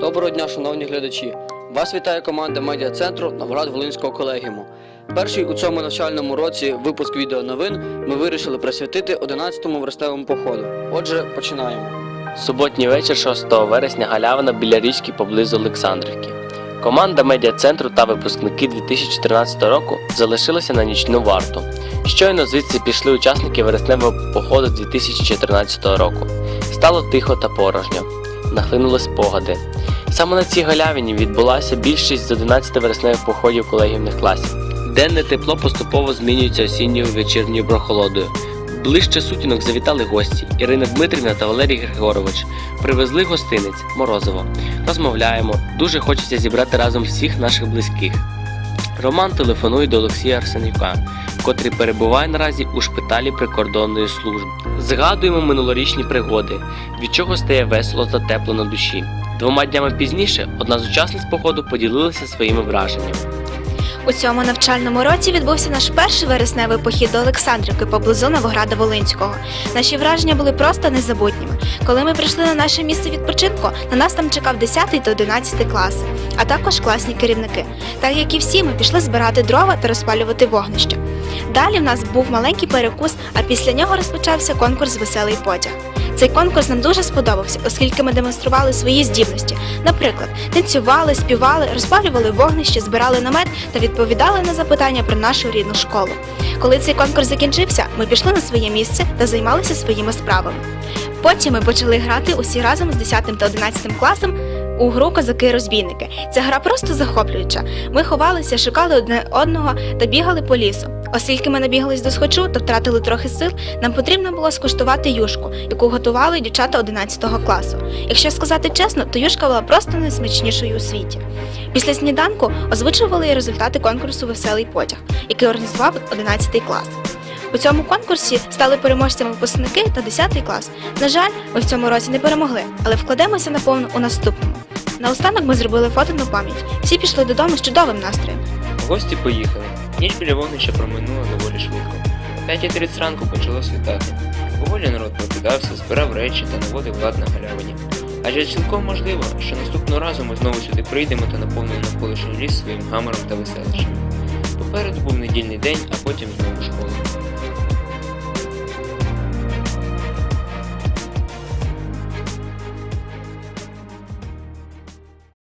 Доброго дня, шановні глядачі! Вас вітає команда медіа-центру Новоград-Волинського колегіуму. Перший у цьому навчальному році випуск відеоновин ми вирішили присвятити 11-му вересневому походу. Отже, починаємо. Суботній вечір 6 вересня галявина біля річки поблизу Олександрівки. Команда медіа-центру та випускники 2014 року залишилися на нічну варту. Щойно звідси пішли учасники вересневого походу 2014 року. Стало тихо та порожньо. Нахлинули спогади. Саме на цій галявині відбулася більшість з 11 вересневих походів колегіумних класів. Денне тепло поступово змінюється осінньою вечірньою прохолодою. Ближче сутінок завітали гості Ірина Дмитрівна та Валерій Григорович. Привезли гостинець Морозово. Розмовляємо. Дуже хочеться зібрати разом всіх наших близьких. Роман телефонує до Олексія Арсенюка, котрий перебуває наразі у шпиталі прикордонної служби. Згадуємо минулорічні пригоди, від чого стає весело та тепло на душі. Двома днями пізніше одна з учасниць походу поділилася своїми враженнями. У цьому навчальному році відбувся наш перший вересневий похід до Олександрівки поблизу Новограда Волинського. Наші враження були просто незабутніми. Коли ми прийшли на наше місце відпочинку, на нас там чекав 10 та 11 клас, а також класні керівники. Так як і всі, ми пішли збирати дрова та розпалювати вогнище. Далі в нас був маленький перекус, а після нього розпочався конкурс Веселий потяг. Цей конкурс нам дуже сподобався, оскільки ми демонстрували свої здібності. Наприклад, танцювали, співали, розпалювали вогнище, збирали намет та відповідали на запитання про нашу рідну школу. Коли цей конкурс закінчився, ми пішли на своє місце та займалися своїми справами. Потім ми почали грати усі разом з 10 та 11 класом у гру Козаки-розбійники. Ця гра просто захоплююча. Ми ховалися, шукали одне одного та бігали по лісу. Оскільки ми набігались до схочу та втратили трохи сил, нам потрібно було скуштувати юшку, яку готували дівчата 11 класу. Якщо сказати чесно, то юшка була просто найсмачнішою у світі. Після сніданку озвучували і результати конкурсу Веселий потяг, який організував 11 клас. У цьому конкурсі стали переможцями випускники та 10 клас. На жаль, ми в цьому році не перемогли, але вкладемося наповну у наступному. Наостанок ми зробили фото на пам'ять. Всі пішли додому з чудовим настроєм. Гості поїхали. Ніч біля вогнища проминула доволі швидко. О 5.30 ранку почало світати. Поволі народ прокидався, збирав речі та наводив лад на галявині. Адже цілком можливо, що наступного разу ми знову сюди прийдемо та наповнимо навколишній ліс своїм гамором та веселищем. Попереду був недільний день, а потім знову школа.